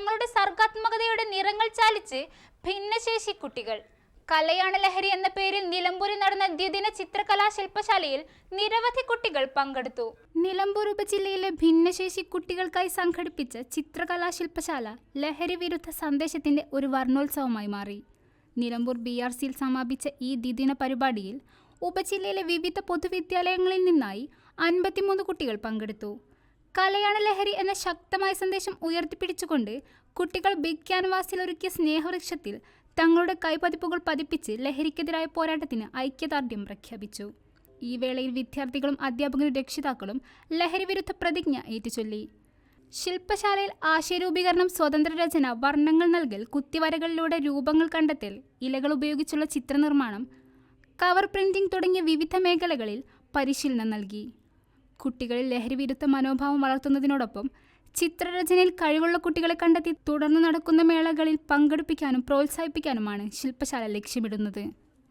തങ്ങളുടെ സർഗാത്മകതയുടെ നിറങ്ങൾ ചാലിച്ച് ഭിന്നശേഷി കുട്ടികൾ കലയാണ് ലഹരി എന്ന പേരിൽ നിലമ്പൂരിൽ നടന്ന ദ്വിദിന ചിത്രകലാ ശില്പശാലയിൽ നിരവധി കുട്ടികൾ പങ്കെടുത്തു. നിലമ്പൂർ ഉപജില്ലയിലെ ഭിന്നശേഷി കുട്ടികൾക്കായി സംഘടിപ്പിച്ച ചിത്രകലാ ശില്പശാല ലഹരി വിരുദ്ധ സന്ദേശത്തിന്റെ ഒരു വർണോത്സവമായി മാറി. നിലമ്പൂർ ബി ആർ സിയിൽ സമാപിച്ച ഈ ദ്വിദിന പരിപാടിയിൽ ഉപജില്ലയിലെ വിവിധ പൊതുവിദ്യാലയങ്ങളിൽ നിന്നായി അൻപത്തിമൂന്ന് കുട്ടികൾ പങ്കെടുത്തു. കലയാണ് ലഹരി എന്ന ശക്തമായ സന്ദേശം ഉയർത്തിപ്പിടിച്ചുകൊണ്ട് കുട്ടികൾ ബിഗ് ക്യാൻവാസിൽ ഒരുക്കിയ സ്നേഹവൃക്ഷത്തിൽ തങ്ങളുടെ കൈപതിപ്പുകൾ പതിപ്പിച്ച് ലഹരിക്കെതിരായ പോരാട്ടത്തിന് ഐക്യദാർഢ്യം പ്രഖ്യാപിച്ചു. ഈ വേളയിൽ വിദ്യാർത്ഥികളും അധ്യാപകരും രക്ഷിതാക്കളും ലഹരി വിരുദ്ധ പ്രതിജ്ഞ ഏറ്റുചൊല്ലി. ശില്പശാലയിൽ ആശയരൂപീകരണം സ്വതന്ത്ര രചന വർണങ്ങൾ നൽകൽ കുത്തിവരകളിലൂടെ രൂപങ്ങൾ കണ്ടെത്തൽ ഇലകൾ ഉപയോഗിച്ചുള്ള ചിത്രനിർമ്മാണം കവർ പ്രിന്റിംഗ് തുടങ്ങിയ വിവിധ മേഖലകളിൽ പരിശീലനം നൽകി. കുട്ടികളിൽ ലഹരി വിരുദ്ധ മനോഭാവം വളർത്തുന്നതിനോടൊപ്പം ചിത്രരചനയിൽ കഴിവുള്ള കുട്ടികളെ കണ്ടെത്തി തുടർന്ന് നടക്കുന്ന മേളകളിൽ പങ്കെടുപ്പിക്കാനും പ്രോത്സാഹിപ്പിക്കാനുമാണ് ശില്പശാല ലക്ഷ്യമിടുന്നത്.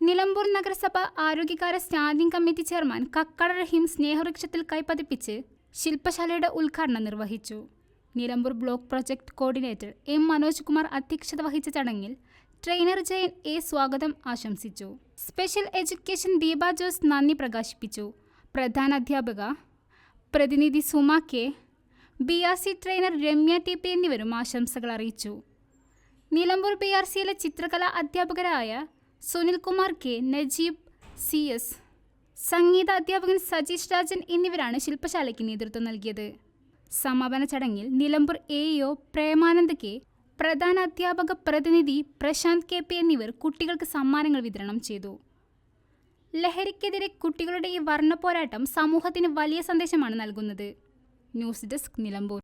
നിലമ്പൂർ നഗരസഭ ആരോഗ്യകാര standing committee chairman Kakkada Rahim സ്നേഹവൃക്ഷത്തിൽ കൈപ്പതിപ്പിച്ച് ശില്പശാലയുടെ ഉദ്ഘാടനം നിർവഹിച്ചു. Nilambur block project coordinator M Manoj Kumar അധ്യക്ഷത വഹിച്ച ചടങ്ങിൽ ട്രെയിനർ ജയൻ എ സ്വാഗതം ആശംസിച്ചു. സ്പെഷ്യൽ എഡ്യൂക്കേഷൻ ദീപ ജോസ് നന്ദി പ്രകാശിപ്പിച്ചു. പ്രധാന അധ്യാപക പ്രതിനിധി Suma K B R C trainer Ramya T P എന്നിവരും ആശംസകൾ അറിയിച്ചു. നിലമ്പൂർ ബി ആർ സിയിലെ ചിത്രകലാ അധ്യാപകരായ Sunilkumar K Najeeb C S സംഗീത അധ്യാപകൻ സജീഷ് രാജൻ എന്നിവരാണ് ശില്പശാലയ്ക്ക് നേതൃത്വം നൽകിയത്. സമാപന ചടങ്ങിൽ Nilambur A EO Premanand K പ്രധാന അധ്യാപക പ്രതിനിധി പ്രശാന്ത് കെ പി എന്നിവർ കുട്ടികൾക്ക് സമ്മാനങ്ങൾ വിതരണം ചെയ്തു. ലഹരിക്കെതിരെ കുട്ടികളുടെ ഈ വർണ പോരാട്ടം സമൂഹത്തിന് വലിയ സന്ദേശമാണ് നൽകുന്നത്. News desk Nilambur.